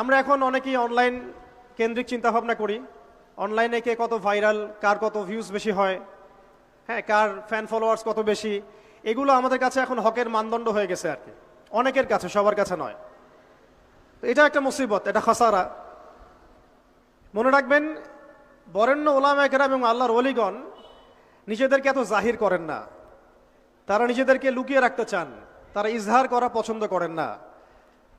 আমরা এখন অনেকেই অনলাইন কেন্দ্রিক চিন্তা ভাবনা করি অনলাইনে কে কত ভাইরাল কার কত ভিউজ বেশি হয় হ্যাঁ কার ফ্যান ফলোয়ার্স কত বেশি, এগুলো আমাদের কাছে এখন হকের মানদণ্ড হয়ে গেছে আর কি। অনেকের কাছে, সবার কাছে নয়। এটা একটা মুসিবত, এটা খসারা। মনে রাখবেন, বরেণ্য ওলামা কেরাম এবং আল্লাহর অলিগণ নিজেদেরকে এত জাহির করেন না। তারা নিজেদেরকে লুকিয়ে রাখতে চান, তারা ইজহার করা পছন্দ করেন না।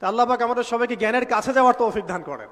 তা আল্লাহ পাক আমাদের সবাইকে জ্ঞানের কাছে যাওয়ার তৌফিক দান করেন।